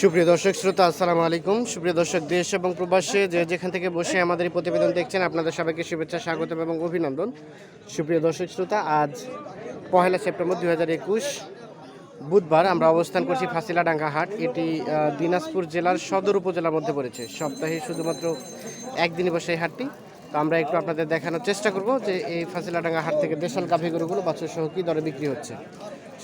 সুপ্রিয় দর্শক, শ্রোতা, আসসালামু আলাইকুম। সুপ্রিয় দর্শক, দেশ এবং প্রবাসে যে যেখান থেকে বসে আমাদের এই প্রতিবেদন দেখছেন, আপনাদের সবাইকে শুভেচ্ছা স্বাগত এবং অভিনন্দন। সুপ্রিয় দর্শক, শ্রোতা, আজ পহেলা সেপ্টেম্বর দু হাজার একুশ বুধবার আমরা অবস্থান করছি ফাঁসিলাডাঙ্গা হাট। এটি দিনাজপুর জেলার সদর উপজেলার মধ্যে পড়েছে। সপ্তাহে শুধুমাত্র একদিনই বসে এই হাটটি। তো আমরা একটু আপনাদের দেখানোর চেষ্টা করব যে এই ফাঁসিলাডাঙ্গা হাট থেকে দেশাল গাভী গরুগুলো বাচ্চা সহ কী দরে বিক্রি হচ্ছে।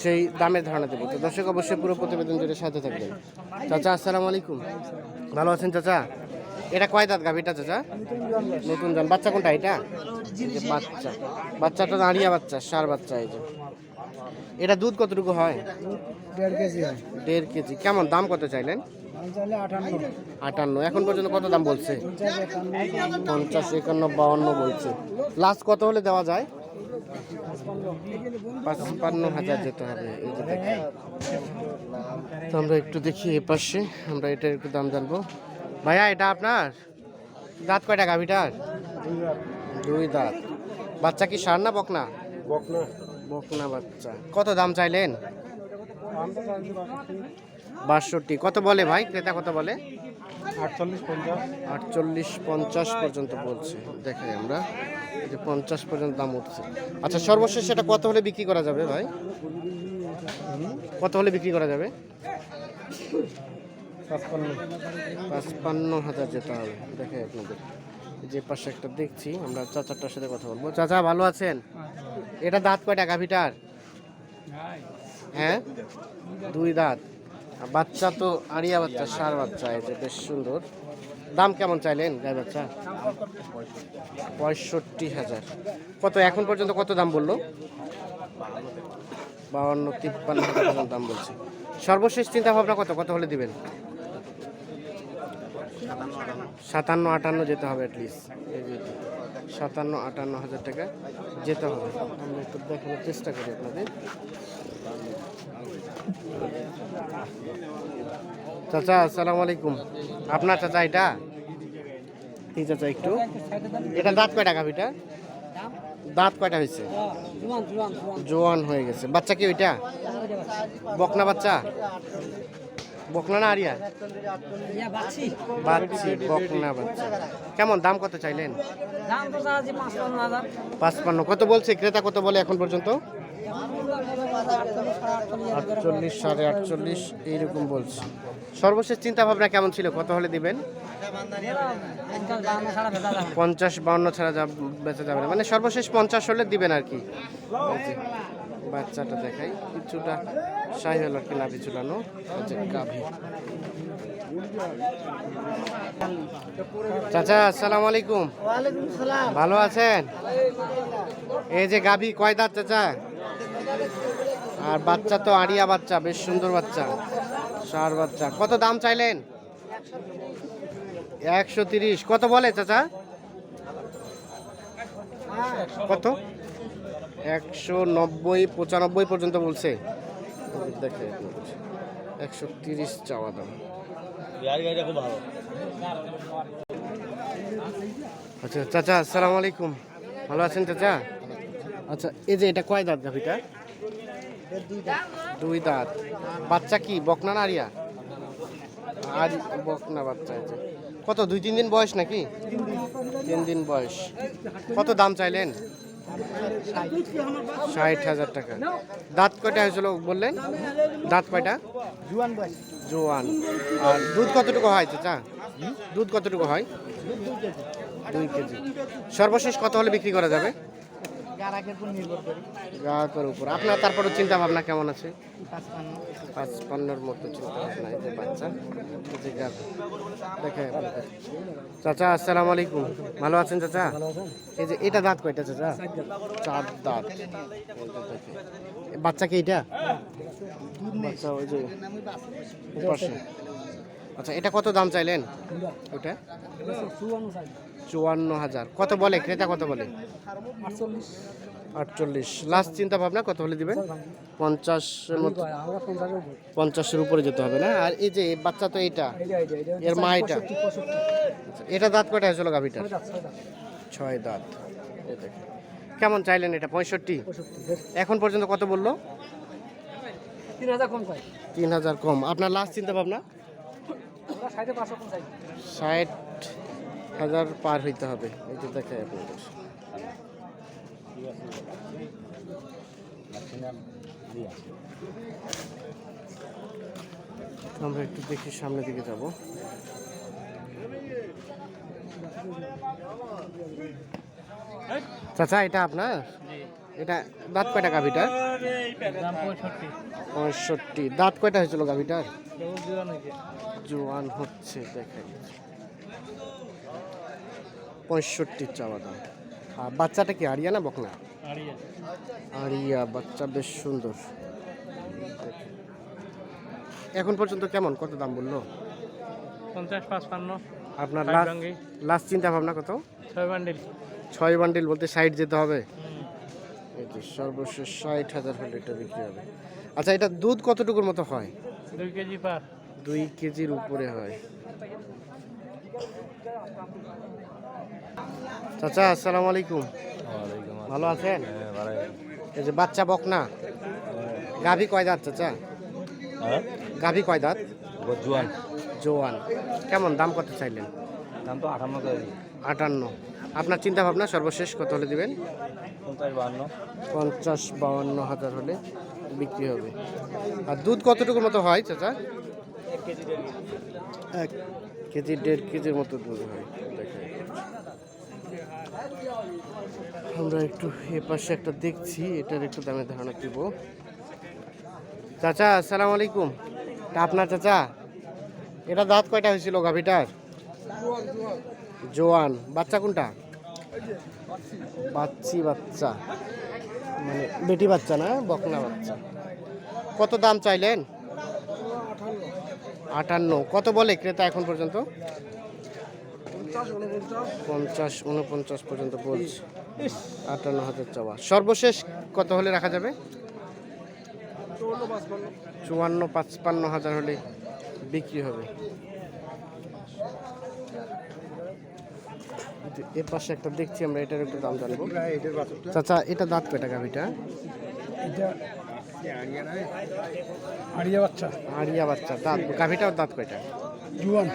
সেই দামের ধারণা দেবো। তো দর্শক অবশ্যই পুরো প্রতিবেদন জুড়ে সাথে থাকবেন। চাচা আসসালামু আলাইকুম। ভালো আছেন চাচা? এটা কয় দাঁত গাভীটা চাচা? নতুন জন। বাচ্চা কোনটা এটা? বাচ্চা। বাচ্চাটা দাঁড়িয়ে বাচ্চা সার বাচ্চা এই যে। এটা দুধ কতটুকু হয়? দেড় কেজি হয়। দেড় কেজি। কেমন? দাম কত চাইলেন? আটান্ন। এখন পর্যন্ত কত দাম বলছে? পঞ্চাশ একান্ন বাউন্ন বলছে। লাস্ট কত হলে দেওয়া যায়? পাঁচপান্ন হাজার যেতে হবে। এই যে দেখি। তো আমরা একটু দেখি এ পাশে। আমরা এটার একটু দাম জানব। ভাইয়া এটা আপনার? দাঁত কয়টা গাভিটার? দুই দাঁত। বাচ্চা কি সার না বকনা? বকনা। বকনা বাচ্চা। কত দাম চাইলেন? বাষট্টি। কত বলে ভাই? ক্রেতা কত বলে? আটচল্লিশ পঞ্চাশ। আটচল্লিশ পঞ্চাশ পর্যন্ত বলছে। দেখাই আমরা। যে পঞ্চাশ পর্যন্ত দাম উঠছে। আচ্ছা সর্বশেষ সেটা কত হলে বিক্রি করা যাবে ভাই? কত হলে বিক্রি করা যাবে? পাঁচপান্ন। পাঁচপান্ন হাজার যেতে হবে। দেখে আপনাদের। যে পাশে একটা দেখছি আমরা চাচাটার সাথে কথা বলব। চাচা ভালো আছেন? এটা দাঁত কয়টা? গাভিটার? হ্যাঁ? দুই দাঁত। বাচ্চা তো আড়িয়া বাচ্চা, সার বাচ্চা, এই যে বেশ সুন্দর। দাম কেমন চাইলেন গাই বাচ্চা? পঁয়ষট্টি হাজার। কত, এখন পর্যন্ত কত দাম বলল? বাউন্ন, তিপ্পান্ন হাজার দাম বলছে। সর্বশেষ চিন্তা ভাবনা কত? কত হলে দিবেন? সাতান্ন, আটান্ন যেতে হবে অ্যাটলিস্ট সাতান্ন, আটান্ন হাজার টাকা যেতে হবে। আমরা একটু দেখানোর চেষ্টা করি আপনাদের। চাচা আসসালামু আলাইকুম। আপনার চাচা এটা? ঠিক চাচা একটু। এটা দাঁত কয়টা গাভিটা? দাঁত কয়টা হয়েছে? জোয়ান হয়ে গেছে। বাচ্চা কি ওইটা? বকনা বাচ্চা? বকনা না আরিয়া? বাচ্চি বকনা বাচ্চা। কেমন দাম কত চাইলেন? পাঁচপান্ন। কত বলছে? ক্রেতা কত বলে এখন পর্যন্ত? আটচল্লিশ সাড়ে আটচল্লিশ এইরকম বলছে। সর্বশেষ চিন্তা ভাবনা কেমন ছিল? কত হলে দিবেন? পঞ্চাশ বাউন্ন ছাড়া যা বেচা যাবে না। মানে সর্বশেষ পঞ্চাশ হলে দিবেন আর কি। বাচ্চাটা দেখাই। কিছুটা সাই হলো কি নাভি ঝুলানো। গাভী। চাচা আসসালামু আলাইকুম। ভালো আছেন? এই যে গাভী কয় দাঁত চাচা? আর বাচ্চা তো আড়িয়া বাচ্চা, বেশ সুন্দর বাচ্চা সার বাচ্চা। কত দাম চাইলেন? একশো তিরিশ। কত বলে চাচা? কত? একশো নব্বই, পঁচানব্বই পর্যন্ত বলছে। দেখে একশো তিরিশ চাওয়া দাম। আচ্ছা চাচা, আসসালামু আলাইকুম। ভালো আছেন, চাচা? আচ্ছা এই যে এটা কয় দাঁত গাভিটা? দুই দাঁত। বাচ্চা কি? বকনা না আরিয়া? আর বকনা বাচ্চা আছে। কত, দুই, তিন দিন বয়স নাকি? তিন দিন বয়স। কত দাম চাইলেন? ষাট হাজার টাকা। দাঁত কয়টা হয়েছিল বললেন? দাঁত কয়টা? জুয়ান জোয়ান। আর দুধ কতটুকু হয় চাচা? দুধ কতটুকু হয়? দুই কেজি। সর্বশেষ কত হলে বিক্রি করা যাবে? গ্রাহকের উপর আপনার তারপরে চিন্তা ভাবনা কেমন আছে? পাঁচপান্ন। পাঁচ পান্নর মতো চিন্তা ভাবনা এই যে বাচ্চা যে। দেখে চাচা আসসালামু আলাইকুম। ভালো আছেন চাচা? এই যে এটা দাঁত কয়টা চাচা? চার দাঁত। বাচ্চা কি এটা? বাচ্চা ওই যে আচ্ছা এটা কত দাম চাইলেন? ওটা চুয়ান্ন হাজার। কত বলে? ক্রেতা কত বলে? আটচল্লিশ। লাস্ট চিন্তা ভাবনা কত হলে দিবেন? পঞ্চাশের মতো। পঞ্চাশের উপরে যেতে হবে না? আর এই যে বাচ্চা তো এইটা এর মা এটা এটা দাঁত কয়টা হয়েছিল গাভিটার? ছয় দাঁত। কেমন চাইলেন এটা? পঁয়ষট্টি? এখন পর্যন্ত কত বলল? তিন হাজার কম তিন হাজার কম। আপনার লাস্ট চিন্তা ভাবনা? ষাট হাজার পার হইতে হবে এই যে দেখায় আপনাদের আমরা একটু দেখি সামনের দিকে যাব। চাচা এটা আপনার? এটা দাঁত কয়টা গাভিটার? পঁয়ষট্টি। দাঁত কয়টা হয়েছিল গাভিটার? জোয়ান হচ্ছে দেখাই পঁয়ষট্টি চাওয়া দাম। আর বাচ্চাটা কি আরিয়া না বকনা? আরিয়া বাচ্চা বেশ সুন্দর। এখন পর্যন্ত কেমন কত দাম বলল? পঞ্চাশ পাঁচপান্ন। আপনার লাস্ট লাস্ট চিন্তা ভাবনা কত? ছয় বান্ডিল। ছয় বান্ডিল বলতে ষাট যেতে হবে? এই তো সর্বশেষ ষাট হাজার হলে এটা বিক্রি হবে। আচ্ছা এটা দুধ কতটুকুর মতো হয়? দুই কেজি পার। দুই কেজির উপরে হয়। চাচা আসসালামু আলাইকুম। ভালো আছেন? এই যে বাচ্চা বকনা গাভী কয় দাঁত চাচা? গাভী কয় দাঁত? জোয়ান। জোয়ান। কেমন দাম কত চাইলেন? দাম তো আঠান্ন আটান্ন। আপনার চিন্তা ভাবনা সর্বশেষ কত হলে দিবেন? পঞ্চাশ বাউন্ন হাজার হলে বিক্রি হবে। আর দুধ কতটুকুর মতো হয় চাচা? এক কেজি দেড় কেজির মতো দুধ হয় দেখাই। আমরা একটু এ পাশে একটা দেখছি, এটার একটু দামের ধারণা দিব। চাচা, আসসালামু আলাইকুম। আপনার চাচা, এটা দাঁত কয়টা হয়েছিল গাভিটার? জোয়ান। বাচ্চা কোনটা? বাচ্চি বাচ্চা। মানে বেটি বাচ্চা না, বকনা বাচ্চা। কত দাম চাইলেন? আটান্ন। কত বলে ক্রেতা এখন পর্যন্ত? পঞ্চাশ উনপঞ্চাশ পর্যন্ত বলছে। আটান্ন হাজার চাওয়া। সর্বশেষ কত হলে রাখা যাবে? চুয়ান্ন পাঁচপান্ন। হাজার হলে বিক্রি হবে। এ পাশে একটা দেখছি আমরা এটার একটু দাম জানব। চাচা এটা দাঁত কয়টা গাভিটা? আড়িয়া বাচ্চা। আরিয়া বাচ্চা দাঁত গাভিটাও দাঁত কয়টা? জুয়ান।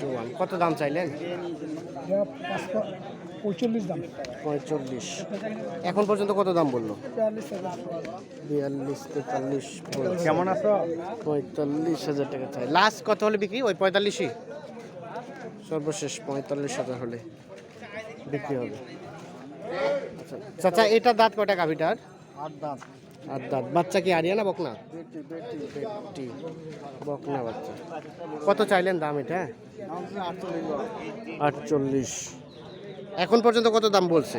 জোয়ান। কত দাম চাইলেন? পঁয়তাল্লিশ দাম। পঁয়তাল্লিশ। এখন পর্যন্ত কত দাম বলল? বিয়াল্লিশ তেতাল্লিশ কেমন আছো? পঁয়তাল্লিশ হাজার টাকা চাই। লাস্ট কত হলে বিক্রি? ওই পঁয়তাল্লিশই? সর্বশেষ পঁয়তাল্লিশ হাজার হলে বিক্রি হবে। আচ্ছা চাচা এটা দাঁত কয়টা গাভিটার? আট দাম আর দাঁত। বাচ্চা কি আরিয়া না বকনা? বকনা বাচ্চা। কত চাইলেন দাম এটা? আটচল্লিশ। এখন পর্যন্ত কত দাম বলছে?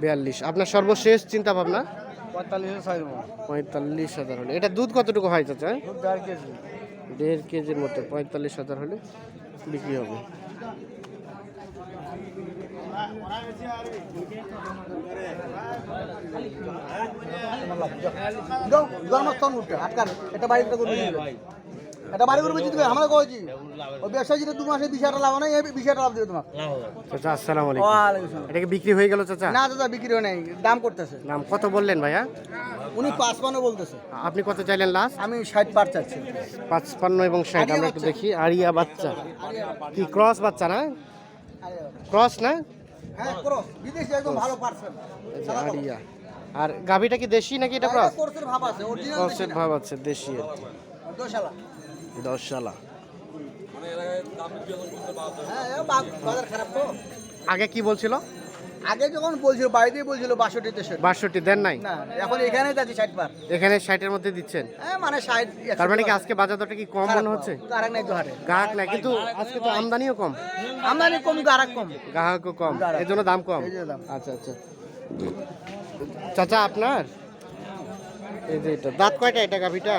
বিয়াল্লিশ। আপনার সর্বশেষ চিন্তা ভাবনা পঁয়তাল্লিশ হাজার হলে। এটা দুধ কতটুকু হয়, চাচা? দেড় কেজি দেড় কেজির মতো, পঁয়তাল্লিশ হাজার হলে বিক্রি হবে। এটা বাড়ি করে করবে এটা বাড়ি করবে আমরা ওই যেটা দু মাসে বিশ হাজার লাভ নাই এই বিশ হাজার লাভ দিবে তোমাকে। চাচা আসসালামু আলাইকুম। ওয়ালাইকুম। এটা কি বিক্রি হয়ে গেল চাচা? না দাদা বিক্রি হয় নাই। দাম করতেছে। নাম কত বললেন ভাইয়া? উনি পাঁচপান্ন বলতেছে। আপনি কত চাইলেন লাস্ট আমি ষাট পার চাচ্ছি। পাঁচপান্ন এবং ষাট আমরা একটু দেখি। আরিয়া বাচ্চা। কি ক্রস বাচ্চা না? ক্রস না? হ্যাঁ করো বিদেশি একদম ভালো পার্সেন্ট আরিয়া। আর গাভিটা কি দেশি নাকি এটা ক্রস কোর্সের ভাব আছে অরিজিনাল ক্রসের ভাব আছে দেশি। আর কি দোশালা দশ সালা হ্যাঁ এ বা- বাজার খারাপ তো আগে কি বলছিল? আগে যখন বলছিল বাড়িতেই বলছিল বাষট্টি তেষট্টি বাষট্টি দেন নাই? না এখন এখানে যাচ্ছি ষাট পার এখানে ষাটের মধ্যে দিচ্ছেন? হ্যাঁ মানে ষাট তার মানে কি আজকে বাজার দরটা কি কম মনে হচ্ছে? গারাক নাই তো হাটে গ্রাহক না কিন্তু আজকে তো আমদানিও কম। আমদানি কম গারাক কম। গ্রাহকও কম। গ্রাহক। এই জন্য দাম কম। আচ্ছা আচ্ছা। চাচা আপনার? এই যে এটা দাঁত কয়টা এটা গাভিটা?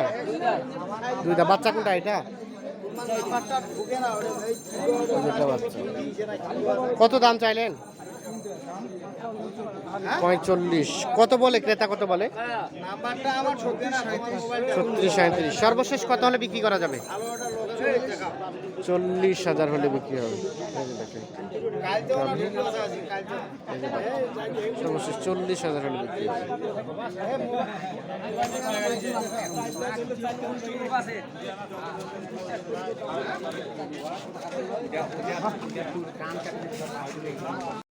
দুইটা বাচ্চা কোনটা এটা? যেটা বাচ্চা। কত দাম চাইলেন? পঁয়তাল্লিশ। কত বলে ক্রেতা কত বলে? ছত্রিশ সাঁত্রিশ সর্বশেষ কত হলে বিক্রি করা যাবে? চল্লিশ হাজার হলে বিক্রি হবে। চল্লিশ হাজার হলে বিক্রি হবে।